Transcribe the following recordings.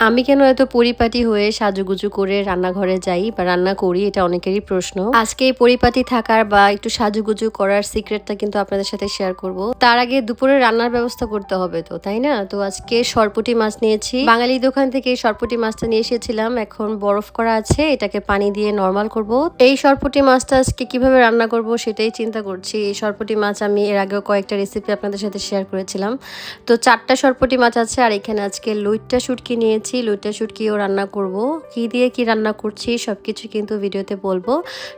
আমি কেন এত পরিপাটি হয়ে সাজুগুজু করে রান্নাঘরে যাই বা রান্না করি, এটা অনেকেরই প্রশ্ন। আজকে এই পরিপাটি থাকার বা একটু সাজুগুজু করার সিক্রেটটা কিন্তু আপনাদের সাথে শেয়ার করব। তার আগে দুপুরে রান্নার ব্যবস্থা করতে হবে তো, তাই না? তো আজকে সরপুটি মাছ নিয়েছি। বাঙালি দোকান থেকে এই সরপুটি মাছটা নিয়ে এসেছিলাম। এখন বরফ করা আছে, এটাকে পানি দিয়ে নর্মাল করব। এই সরপুটি মাছটা আজকে কীভাবে রান্না করব সেটাই চিন্তা করছি। এই সরপুটি মাছ আমি এর আগেও কয়েকটা রেসিপি আপনাদের সাথে শেয়ার করেছিলাম। তো চারটা সরপুটি মাছ আছে, আর এখানে আজকে লইট্টা শুটকি নিয়েছি। লইট্টা শুটকিও রান্না করব। কি দিয়ে কি রান্না করছি, সবকিছু কিন্তু ভিডিওতে বলব।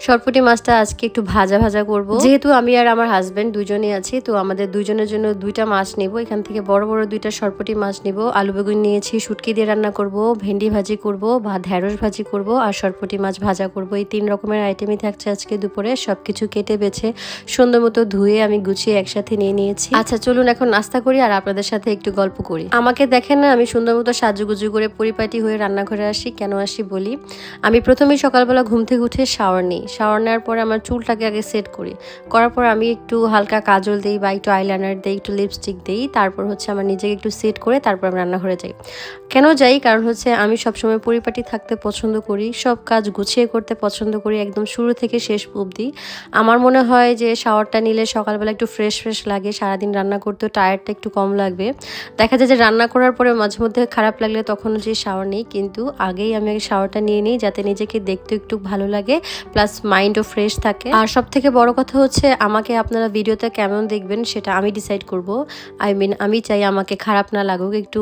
সরপুটি মাছটা আজকে একটু ভাজা ভাজা করব। যেহেতু আমি আর আমার হাজবেন্ড দুজনেই আছি, তো আমাদের দুজনের জন্য দুইটা মাছ নিব। এখান থেকে বড় বড় দুইটা সরপুটি মাছ নিব। আলু বেগুন নিয়েছি শুটকি দিয়ে রান্না করব, ভেন্ডি ভাজি করব, বা ঢেঁড়স ভাজি করব, আর সরপুটি মাছ ভাজা করব। এই তিন রকমের আইটেমই থাকছে আজকে দুপুরে, সবকিছু কেটে বেছে, সুন্দর মতো ধুয়ে আমি গুছিয়ে একসাথে নিয়ে নিয়েছি। আচ্ছা চলুন এখন নাস্তা করি আর আপনাদের সাথে একটু গল্প করি। আমাকে দেখেন না, আমি সুন্দর মতো সাজুগুজু করে পরিপাটি হয়ে রান্নাঘরে আসি, কেন আসি বলি। আমি প্রথমেই সকালবেলা ঘুম থেকে উঠে শাওয়ার নিই। শাওয়ার নেওয়ার পরে আমার চুলটাকে আগে সেট করি। করার পর আমি একটু হালকা কাজল দিই বা একটু আইলাইনার দিই, একটু লিপস্টিক দিই, তারপর হচ্ছে আমার নিজেকে একটু সেট করে তারপর আমি রান্নাঘরে যাই। কেন যাই? কারণ হচ্ছে আমি সবসময় পরিপাটি থাকতে পছন্দ করি, সব কাজ গুছিয়ে করতে পছন্দ করি, একদম শুরু থেকে শেষ অবধি। আমার মনে হয় যে শাওয়ারটা নিলে সকালবেলা একটু ফ্রেশ ফ্রেশ লাগে, সারাদিন রান্না করতে টায়ারটা একটু কম লাগবে। দেখা যায় যে রান্না করার পরে মাঝে মধ্যে খারাপ লাগলে তখন যে শাওয়ার নিই, কিন্তু আগেই আমি শাওয়ারটা নিয়ে নিই যাতে নিজেকে দেখতে একটু ভালো লাগে প্লাস মাইন্ডও ফ্রেশ থাকে। আর সব থেকে বড় কথা হচ্ছে আমাকে আপনারা ভিডিওতে কেমন দেখবেন সেটা আমি ডিসাইড করব। আই মিন আমি চাই আমাকে খারাপ না লাগুক, একটু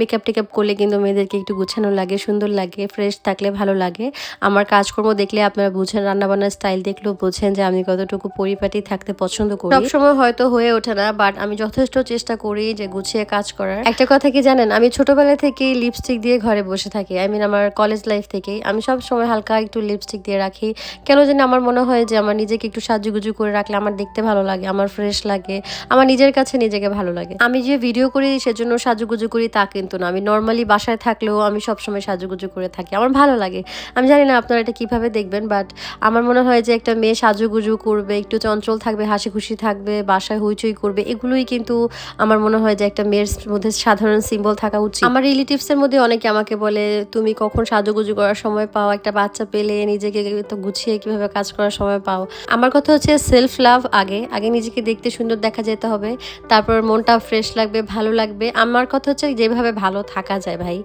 মেকআপ টেকআপ করলে কিন্তু মেয়েদেরকে একটু গুছানো লাগে সুন্দর লাগে ফ্রেশ থাকলে ভালো লাগে। আমার কাজকর্ম দেখলে আপনারা বুঝেন রান্নাবান্নার স্টাইল দেখলেও বোঝেন যে আমি কতটুকু পরিপাটি থাকতে পছন্দ করি। সবসময় হয়তো হয়ে ওঠে না বাট আমি যথেষ্ট চেষ্টা করি যে গুছিয়ে কাজ করার। একটা কথা কি জানেন আমি ছোটবেলা থেকেই লিপস্টিক দিয়ে ঘরে বসে থাকি আই মিন আমার কলেজ লাইফ থেকেই। আমি সব সময় হালকা একটু লিপস্টিক দিয়ে রাখি। কেন জানি আমার মনে হয় যে আমার নিজেকে একটু সাজুগুজু করে রাখলে আমার দেখতে ভালো লাগে আমার ফ্রেশ লাগে আমার নিজের কাছে নিজেকে ভালো লাগে। আমি যে ভিডিও করি সেজন্য সাজুগুজু করি তা কিন্তু না আমি নর্মালি বাসায় থাকলেও আমি সবসময় সাজুগুজু করে থাকি। আমার ভালো লাগে। আমি জানি না আপনারা এটা কীভাবে দেখবেন বাট আমার মনে হয় যে একটা মেয়ে সাজুগুজু করবে, একটু চঞ্চল থাকবে হাসি খুশি থাকবে, বাসায় হইচই করবে, এগুলোই কিন্তু আমার মনে হয় যে একটা মেয়ের মধ্যে সাধারণ সিম্বল থাকা উচিত। আমার রিলেটিভসের মধ্যে অনেকে আমাকে বলে, তুমি কখন সাজুগুজু করার সময় পাও? একটা বাচ্চা পেলে নিজেকে তো গুছিয়ে কীভাবে কাজ করার সময় পাও? আমার কথা হচ্ছে সেলফ লাভ আগে। আগে নিজেকে দেখতে সুন্দর দেখা যেতে হবে, তারপর মনটা ফ্রেশ লাগবে, ভালো লাগবে। আমার কথা হচ্ছে যেভাবে ভালো থাকা যায় ভাই।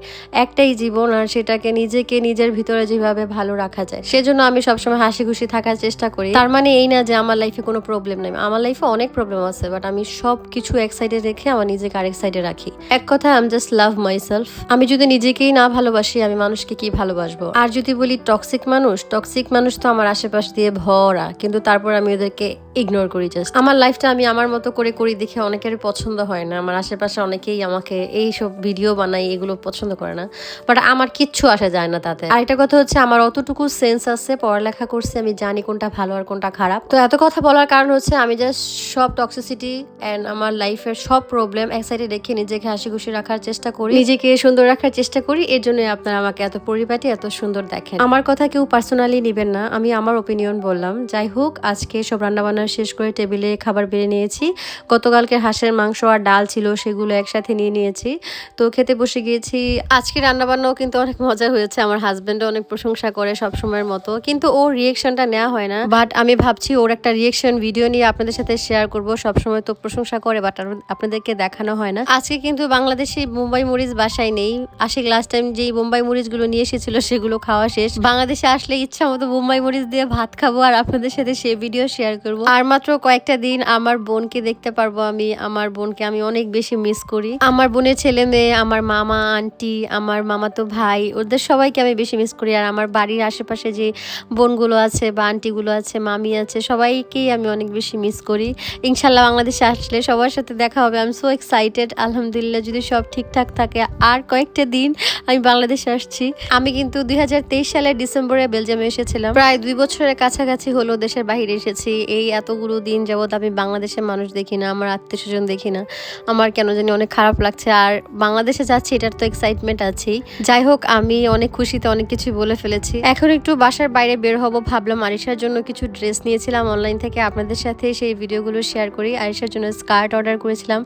একটাই জীবন আর সেটাকে নিজেকে নিজের ভিতরে যেভাবে ভালো রাখা যায়। সেজন্য আমি সবসময় হাসি খুশি থাকার চেষ্টা করি। তার মানে এই না যে আমার লাইফে কোনো প্রবলেম নেই। আমার লাইফে অনেক প্রবলেম আছে বাট আমি সব কিছু এক সাইডে রেখে আমার নিজেকে আরেক সাইডে রাখি। এক কথা আম জাস্ট লাভ মাই সেলফ আমি যদি নিজেকেই না ভালোবাসি, আমি মানুষকে কি ভালোবাসবো? আর যদি বলি টক্সিক মানুষ টক্সিক মানুষ তো আমার আশেপাশ দিয়ে ভরা, কিন্তু তারপর আমি ওদেরকে ইগনোর করি জাস্ট আমার লাইফটা আমি আমার মতো করে করি দেখে অনেকের পছন্দ হয় না। আমার আশেপাশে অনেকেই আমাকে এই সব ভিডিও বানাই এগুলো পছন্দ করে না। বাট আমার কিচ্ছু আসা যায় না তাতে। আরেকটা কথা হচ্ছে, আমার অতটুকু সেন্স আছে, পড়ালেখা করছে, আমি জানি কোনটা ভালো আর কোনটা খারাপ। তো এত কথা বলার কারণ হচ্ছে, আমি জাস্ট সব টক্সিসিটি অ্যান্ড আমার লাইফের সব প্রবলেম এক সাইডে রেখে নিজেকে হাসি খুশি রাখার চেষ্টা করি। নিজেকে সুন্দর রাখার চেষ্টা করি, এর জন্য আপনারা আমাকে এত পরিপাটি, এত সুন্দর দেখেন। আমার কথা কেউ পার্সোনালি নেবেন না, আমি আমার ওপিনিয়ন বললাম। যাই হোক, আজকে সব রান্নাবান্না শেষ করে টেবিলে খাবার বেড়ে নিয়েছি। গতকালকে হাঁসের মাংস আর ডাল ছিল, সেগুলো একসাথে নিয়ে নিয়েছি। তো খেতে বসে গিয়েছি আজকে রান্নাবান্নাও কিন্তু অনেক মজা হয়েছে। আমার হাজবেন্ডও অনেক প্রশংসা করে সব সময়ের মতো। কিন্তু ওর রিয়েকশনটা নেওয়া হয় না। বাট আমি ভাবছি ওর একটা রিয়েকশন ভিডিও নিয়ে আপনাদের সাথে শেয়ার করব। সবসময় তো প্রশংসা করে বাট আপনাদেরকে দেখানো হয় না। আজকে কিন্তু বাংলাদেশে মুম্বাই মরিচ বাসায় নেই। আশিক লাস্ট টাইম যেই মুম্বাই মরিচগুলো নিয়ে এসেছিল, সেগুলো খাওয়া শেষ। বাংলাদেশে আসলে ইচ্ছা মতো মুম্বাই মরিচ দিয়ে ভাত খাব, আর আপনাদের সাথে সে ভিডিও শেয়ার করব। আর মাত্র কয়েকটা দিন আমার বোনকে দেখতে পারব আমি। আমার বোনকে আমি অনেক বেশি মিস করি। আমার বোনের ছেলে মেয়ে, আমার মামা আন্টি, আমার মামাতো ভাই, ওদের সবাইকে আমি বেশি মিস করি। আর আমার বাড়ির আশেপাশে যে বোনগুলো আছে বা আন্টিগুলো আছে, মামি আছে, সবাইকেই আমি অনেক বেশি মিস করি। ইনশাল্লাহ বাংলাদেশে আসলে সবার সাথে দেখা হবে। আমি সো এক্সাইটেড আলহামদুলিল্লাহ যদি সব ঠিকঠাক থাকে। আর কয়েকটা দিন আমি বাংলাদেশে আসছি। আমি কিন্তু দুই হাজার তেইশ সালের ডিসেম্বরে বেলজিয়ামে এসেছিলাম। প্রায় দুই বছরের কাছাকাছি হলো দেশের বাইরে এসেছি। এই এতগুলো দিন যাবৎ আমি বাংলাদেশের মানুষ দেখি না, আমার আত্মীয় স্বজন দেখি না। আমার কেন জানি অনেক খারাপ লাগছে। আর বাংলাদেশে যাচ্ছি, এটার তো এক্সাইটমেন্ট আছেই। যাই হোক, আমি অনেক খুশিতে অনেক কিছু বলে ফেলেছি। এখন একটু বাসার বাইরে বের হব, ভাবলাম আরিশার জন্য কিছু ড্রেস নিয়েছিলাম অনলাইন থেকে। আপনাদের সাথে সেই ভিডিওগুলো শেয়ার করি। আরিশার জন্য স্কার্ট অর্ডার করেছিলাম।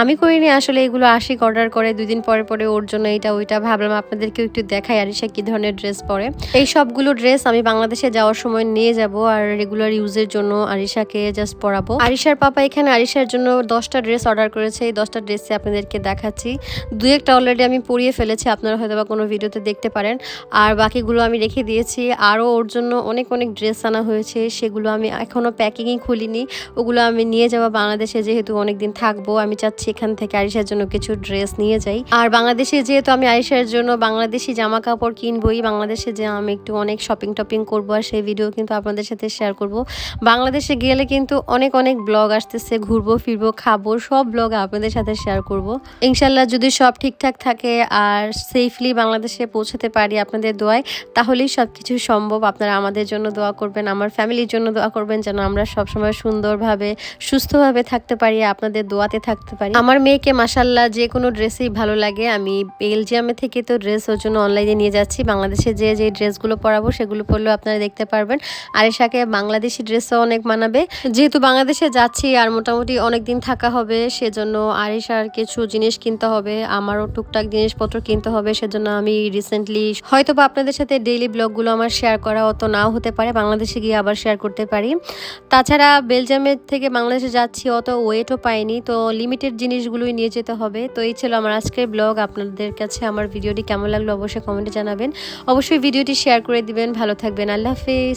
আমি করিনি, আসলে এগুলো আশিক অর্ডার করে। দুই দিন পরে পরে ওর জন্য এইটা ওইটা। ভাবলাম আপনাদেরকেও একটু দেখাই আরিশা কি ধরনের ড্রেস পরে। এই সবগুলো ড্রেস আমি বাংলাদেশে যাওয়ার সময় নিয়ে যাব আর রেগুলার ইউজের জন্য আরিশাকে জাস্ট পরাবো। আরিশার পাপা এখানে আরিশার জন্য দশটা ড্রেস অর্ডার করেছে। এই দশটা ড্রেসে আপনাদেরকে দেখাচ্ছি। দু একটা অলরেডি আমি পরিয়ে ফেলেছি, আপনারা হয়তো বা কোনো ভিডিওতে দেখতে পারেন। আর বাকিগুলো আমি রেখে দিয়েছি। আরও ওর জন্য অনেক অনেক ড্রেস আনা হয়েছে, সেগুলো আমি এখনও প্যাকিংই খুলিনি। ওগুলো আমি নিয়ে যাব বাংলাদেশে, যেহেতু অনেক দিন থাকব। আমি চাচ্ছি এখান থেকে আরিশার জন্য কিছু ড্রেস নিয়ে যাই। আর বাংলাদেশে যেহেতু আমি আরিশার জন্য বাংলাদেশি জামা কাপড় কিনবই, বাংলাদেশে যে আমি একটু অনেক শপিং টপিং করব, আর সেই ভিডিও কিন্তু আপনাদের সাথে শেয়ার করব। বাংলাদেশে গেলে কিন্তু অনেক অনেক ব্লগ আসতেছে, ঘুরবো, ফিরবো, খাব, সব ব্লগ আপনাদের সাথে শেয়ার করব। ইনশাল্লাহ যদি সব ঠিকঠাক থাকে আর সেফলি বাংলাদেশে পৌঁছাতে পারি আপনাদের দোয়ায়, তাহলেই সব কিছু সম্ভব। আপনারা আমাদের জন্য দোয়া করবেন, আমার ফ্যামিলির জন্য দোয়া করবেন যেন আমরা সবসময় সুন্দরভাবে, সুস্থভাবে থাকতে পারি, আপনাদের দোয়াতে থাকতে পারি। আমার মেয়েকে মাসাল্লাহ যে কোনো ড্রেসই ভালো লাগে। আমি বেলজিয়ামে থেকে তো ড্রেস ওর জন্য অনলাইনে নিয়ে যাচ্ছি। বাংলাদেশে যে যে ড্রেসগুলো পরাবো সেগুলো পরলেও আপনারা দেখতে পারবেন। আরিশাকে বাংলাদেশি ড্রেসও অনেক মানাবে। যেহেতু বাংলাদেশে যাচ্ছি আর মোটামুটি অনেক দিন থাকা হবে, সেজন্য আরিশার কিছু জিনিস কিনতে হবে, আমারও টুকটাক জিনিসপত্র কিনতে হবে, সেজন্য আমি রিসেন্টলি হয়তো বা আপনাদের সাথে ডেইলি ব্লগগুলো আমার শেয়ার করা অত নাও হতে পারে, বাংলাদেশে গিয়ে আবার শেয়ার করতে পারি। তাছাড়া বেলজিয়ামের থেকে বাংলাদেশে যাচ্ছি, অত ওয়েটও পাইনি, তো লিমিটেড জিনিসগুলোই নিয়ে যেতে হবে। তো এই ছিল আমার আজকের ব্লগ আপনাদের কাছে আমার ভিডিওটি কেমন লাগল অবশ্যই কমেন্টে জানাবেন। অবশ্যই ভিডিওটি শেয়ার করে দিবেন, ভালো থাকবেন, আল্লাহ হাফিজ।